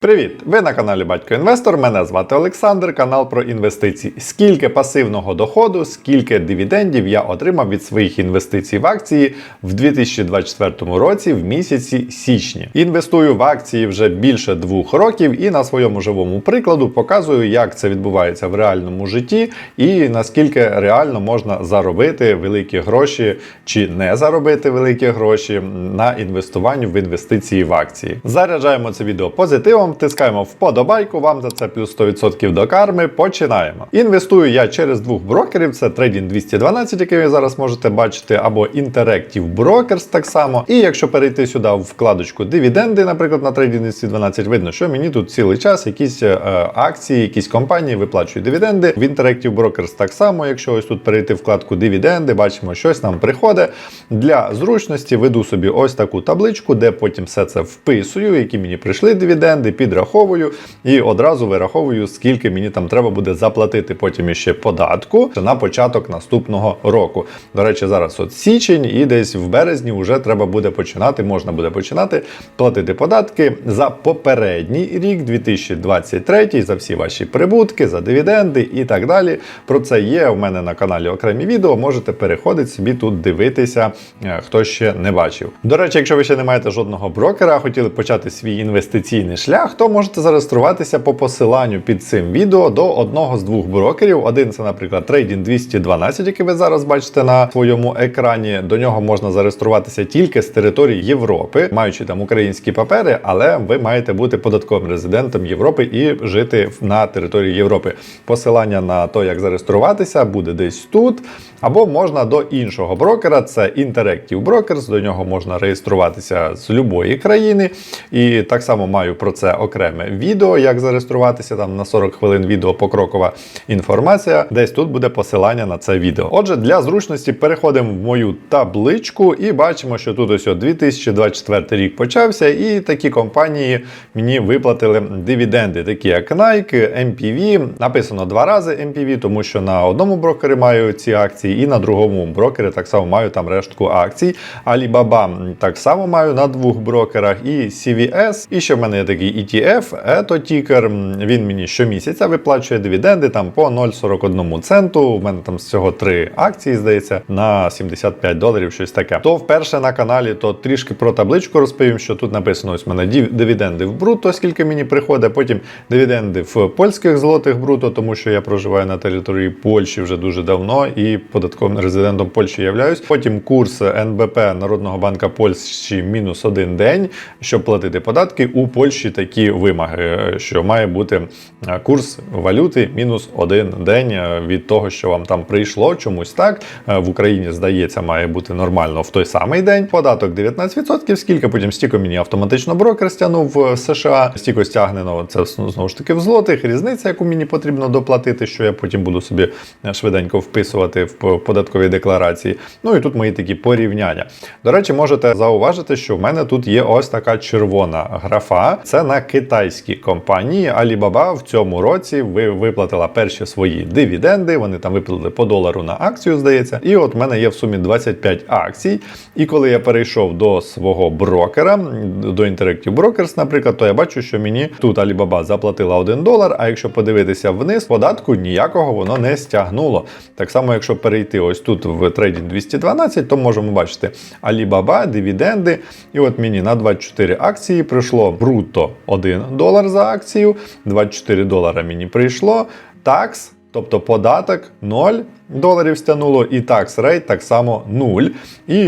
Привіт! Ви на каналі Батько Інвестор. Мене звати Олександр, канал про інвестиції. Скільки пасивного доходу, скільки дивідендів я отримав від своїх інвестицій в акції в 2024 році в місяці січні. Інвестую в акції вже більше двох років і на своєму живому прикладу показую, як це відбувається в реальному житті і наскільки реально можна заробити великі гроші чи не заробити великі гроші на інвестуванні в інвестиції в акції. Заряджаємо це відео позитивом, втискаємо вподобайку, вам за це плюс 100% до карми. Починаємо. Інвестую я через двох брокерів: це Trading 212, який ви зараз можете бачити, або Interactive Brokers так само. І якщо перейти сюди в вкладочку дивіденди, наприклад, на Trading 212, видно, що мені тут цілий час якісь е, акції, якісь компанії виплачують дивіденди. В Interactive Brokers так само, якщо ось тут перейти в вкладку дивіденди, бачимо, щось нам приходить. Для зручності веду собі ось таку табличку, де потім все це вписую, які мені прийшли дивіденди, підраховую і одразу вираховую, скільки мені там треба буде заплатити потім іще податку на початок наступного року. До речі, зараз от січень, і десь в березні вже треба буде починати, можна буде починати платити податки за попередній рік, 2023, за всі ваші прибутки, за дивіденди і так далі. Про це є у мене на каналі окремі відео. Можете переходити собі тут дивитися, е, хто ще не бачив. До речі, якщо ви ще не маєте жодного брокера, хотіли почати свій інвестиційний шлях, то можете зареєструватися по посиланню під цим відео до одного з двох брокерів. Один це, наприклад, Trading 212, який ви зараз бачите на своєму екрані. До нього можна зареєструватися тільки з території Європи, маючи там українські папери, але ви маєте бути податковим резидентом Європи і жити на території Європи. Посилання на те, як зареєструватися, буде десь тут. Або можна до іншого брокера, це Interactive Brokers, до нього можна реєструватися з будь-якої країни. І так само маю про це окреме відео, як зареєструватися там на 40 хвилин відео покрокова інформація. Десь тут буде посилання на це відео. Отже, для зручності переходимо в мою табличку і бачимо, що тут ось 2024 рік почався, і такі компанії мені виплатили дивіденди, такі як Nike, MPV. Написано два рази MPV, тому що на одному брокері маю ці акції, і на другому брокері так само маю там рештку акцій. Alibaba так само маю на двох брокерах, і CVS. І ще в мене є такий ETF, Eto тікер. Він мені щомісяця виплачує дивіденди там по 0,41 центу. У мене там всього три акції, здається, на 75 доларів, щось таке. То вперше на каналі, то трішки про табличку розповім, що тут написано: ось в мене дивіденди в бруто, скільки мені приходить. Потім дивіденди в польських злотих бруто, тому що я проживаю на території Польщі вже дуже давно і податковим резидентом Польщі являюсь. Потім курс НБП Народного банка Польщі мінус один день, щоб платити податки. У Польщі такі вимоги, що має бути е, курс валюти мінус один день е, від того, що вам там прийшло чомусь так. Е, В Україні здається, має бути нормально в той самий день. Податок 19%, скільки потім стільки мені автоматично брокер стягнув в США. Стільки стягнено це знову ж таки в злотих. Різниця, яку мені потрібно доплатити, що я потім буду собі е, швиденько вписувати в податкові декларації. Ну і тут мої такі порівняння. До речі, можете зауважити, що в мене тут є ось така червона графа. Це на китайській компанії. Alibaba в цьому році виплатила перші свої дивіденди. Вони там виплатили по долару на акцію, здається. І от в мене є в сумі 25 акцій. І коли я перейшов до свого брокера, до Interactive Brokers, наприклад, то я бачу, що мені тут Alibaba заплатила 1 долар. А якщо подивитися вниз, податку ніякого воно не стягнуло. Так само, якщо перейти ось тут в Trading 212, то можемо бачити Alibaba, дивіденди. І от мені на 24 акції прийшло бруто 1 долар за акцію, 24 долара мені прийшло. Такс, тобто податок 0 доларів стягнуло, і такс рейт так само 0. І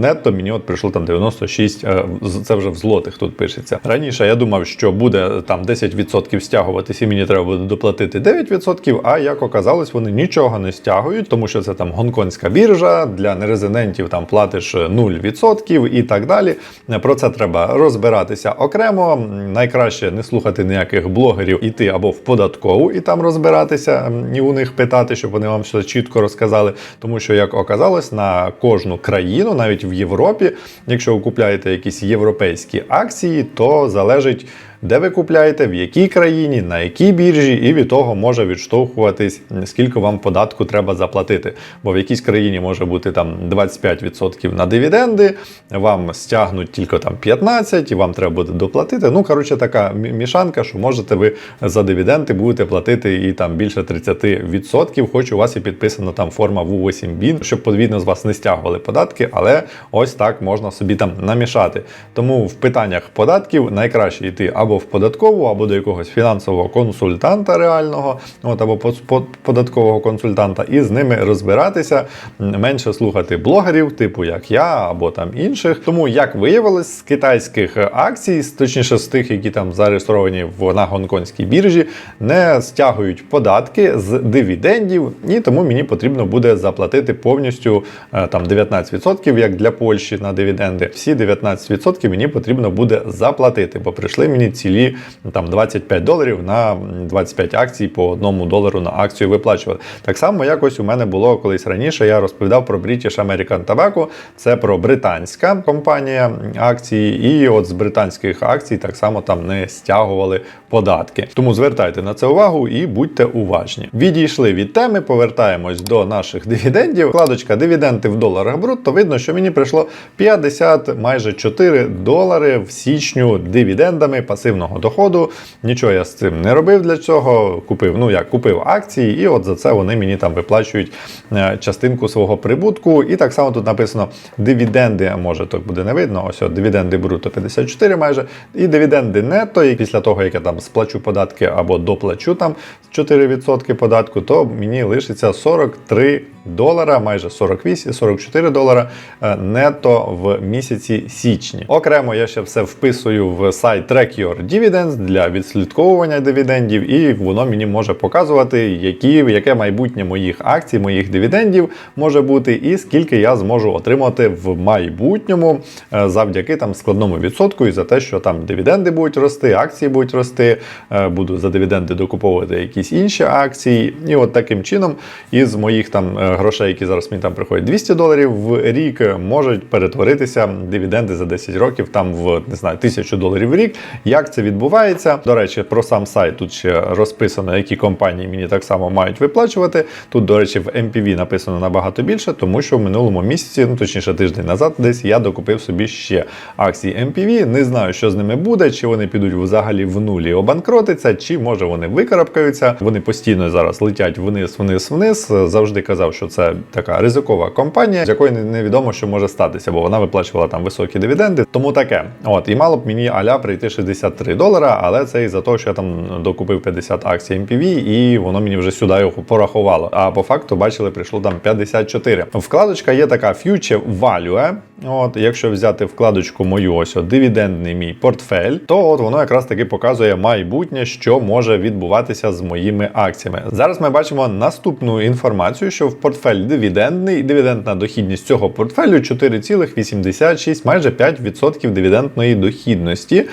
нетто мені от прийшло там 96, е, це вже в злотих тут пишеться. Раніше я думав, що буде там 10% стягуватись, і мені треба буде доплатити 9%, а як оказалось, вони нічого не стягують, тому що це там гонконгська біржа, для нерезидентів там платиш 0% і так далі. Про це треба розбиратися окремо. Найкраще не слухати ніяких блогерів, іти або в податкову і там розбиратися, і у них питати, щоб вони вам все чітко розказали. Тому що, як оказалось, на кожну країну, навіть в Європі, якщо ви купляєте якісь європейські акції, то залежить де ви купляєте, в якій країні, на якій біржі, і від того може відштовхуватись, скільки вам податку треба заплатити. Бо в якійсь країні може бути там 25% на дивіденди, вам стягнуть тільки там 15%, і вам треба буде доплатити. Ну, коротше, така мішанка, що можете ви за дивіденди будете платити і там більше 30%, хоч у вас і підписана там форма В8 BIN, щоб подвійно з вас не стягували податки, але ось так можна собі там намішати. Тому в питаннях податків найкраще йти або в податкову, або до якогось фінансового консультанта реального, от або по- по- податкового консультанта, і з ними розбиратися, менше слухати блогерів, типу як я, або там інших. Тому як виявилось, з китайських акцій, точніше з тих, які там зареєстровані в на гонконгській біржі, не стягують податки з дивідендів, і тому мені потрібно буде заплатити повністю е, там 19%, як для Польщі на дивіденди. Всі 19% мені потрібно буде заплатити, бо прийшли мені цілі ну, там 25 доларів на 25 акцій по одному долару на акцію виплачувати. Так само якось у мене було колись раніше. Я розповідав про British American Tobacco. Це про британська компанія акції, і от з британських акцій так само там не стягували податки. Тому звертайте на це увагу і будьте уважні. Відійшли від теми, повертаємось до наших дивідендів. Вкладочка дивіденди в доларах брутто. Видно, що мені прийшло 50, майже 4 долари в січню дивідендами пасивного доходу. Нічого я з цим не робив для цього. Купив, ну як купив акції, і от за це вони мені там виплачують е, частинку свого прибутку. І так само тут написано дивіденди, а може так буде не видно. Ось от дивіденди бруто 54 майже. І дивіденди нетто, і після того, як я там сплачу податки або доплачу там 4% податку, то мені лишиться 43 долара, майже 48, 44 долара е, нетто в місяці січні. Окремо я ще все вписую в сайт Track Your Dividends для відслідковування дивідендів, і воно мені може показувати, які, яке майбутнє моїх акцій, моїх дивідендів може бути, і скільки я зможу отримати в майбутньому е, завдяки там складному відсотку і за те, що там дивіденди будуть рости, акції будуть рости, е, буду за дивіденди докуповувати якісь інші акції. І от таким чином із моїх там е, грошей, які зараз мені там приходять 200 доларів в рік, можуть перетворитися дивіденди за 10 років там в не знаю 1000 доларів в рік. Як це відбувається? До речі, про сам сайт тут ще розписано, які компанії мені так само мають виплачувати. Тут, до речі, в MPV написано набагато більше, тому що в минулому місяці, ну точніше тиждень назад, десь я докупив собі ще акції MPV. Не знаю, що з ними буде, чи вони підуть взагалі в нулі обанкротиться, чи може вони викарабкаються. Вони постійно зараз летять вниз, вниз, вниз. Завжди казав, що це така ризикова компанія, з якої невідомо, що може статися, бо вона виплачувала там високі дивіденди. Тому таке. От і мало б мені аля прийти 63 долара, але це із-за того, що я там докупив 50 акцій MPV, і воно мені вже сюди його порахувало. А по факту бачили, прийшло там 54. Вкладочка є така Future Value. От, якщо взяти вкладочку мою, ось дивідендний мій портфель, то от воно якраз таки показує майбутнє, що може відбуватися з моїми акціями. Зараз ми бачимо наступну інформацію, що в портфель дивідендний, дивідендна дохідність цього портфелю 4,86, майже 5% дивідендної дохідності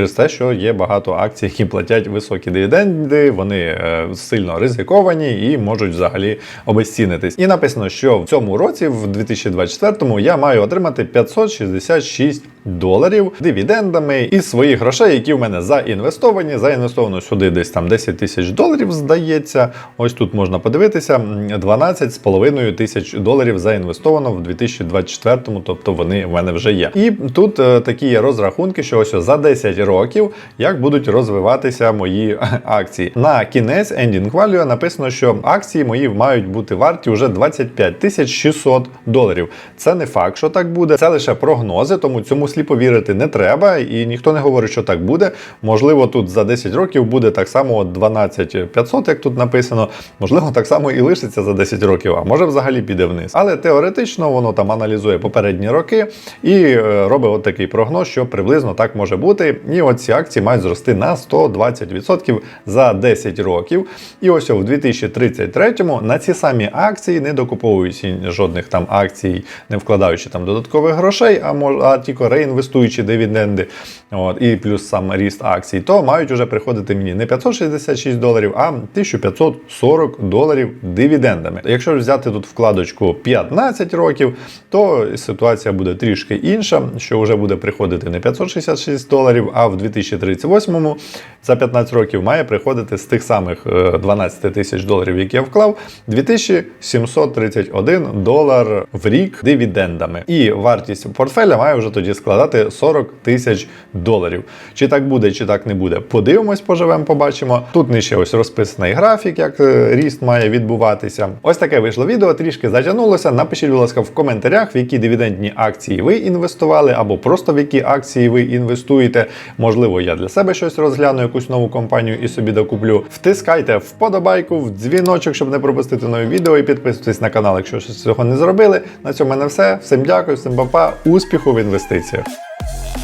через те, що є багато акцій, які платять високі дивіденди, вони е, сильно ризиковані і можуть взагалі обезцінитись. І написано, що в цьому році, в 2024-му, я маю отримати 566 доларів дивідендами із своїх грошей, які в мене заінвестовані. Заінвестовано сюди десь там 10 тисяч доларів, здається. Ось тут можна подивитися: м, 12,5 тисяч доларів заінвестовано в 2024-му, тобто вони в мене вже є. І тут е, такі є розрахунки, що ось за 10 років як будуть розвиватися мої акції. На кінець ending value написано, що акції мої мають бути варті вже 25 тисяч 600 доларів. Це не факт, що так буде, це лише прогнози, тому цьому сліпо вірити не треба, і ніхто не говорить, що так буде. Можливо, тут за 10 років буде так само от 12 500, як тут написано. Можливо, так само і лишиться за 10 років, а може взагалі піде вниз. Але теоретично воно там аналізує попередні роки і е, робить от такий прогноз, що приблизно так може бути. І от ці акції мають зрости на 120% за 10 років. І ось в 2033-му на ці самі акції, не докуповуючи жодних там акцій, не вкладаючи там додаткових грошей, а а тільки реінвестуючи дивіденди, от, і плюс сам ріст акцій, то мають вже приходити мені не 566 доларів, а 1540 доларів дивідендами. Якщо взяти тут вкладочку 15 років, то ситуація буде трішки інша, що вже буде приходити не 566 доларів, а в 2038-му за 15 років має приходити з тих самих е, 12 тисяч доларів, які я вклав, 2731 долар в рік дивідендами. І вартість портфеля має вже тоді складати 40 тисяч доларів. Чи так буде, чи так не буде. Подивимось, поживемо, побачимо. Тут нижче ось розписаний графік, як е, ріст має відбуватися. Ось таке вийшло відео, трішки затягнулося. Напишіть, будь ласка, в коментарях, в які дивідендні акції ви інвестували, або просто в які акції ви інвестуєте. Можливо, я для себе щось розгляну, якусь нову компанію і собі докуплю. Втискайте вподобайку, в дзвіночок, щоб не пропустити нові відео, і підписуйтесь на канал, якщо щось цього не зробили. На цьому в мене все. Всім дякую, всім па-па, успіху в інвестиціях. Twitter.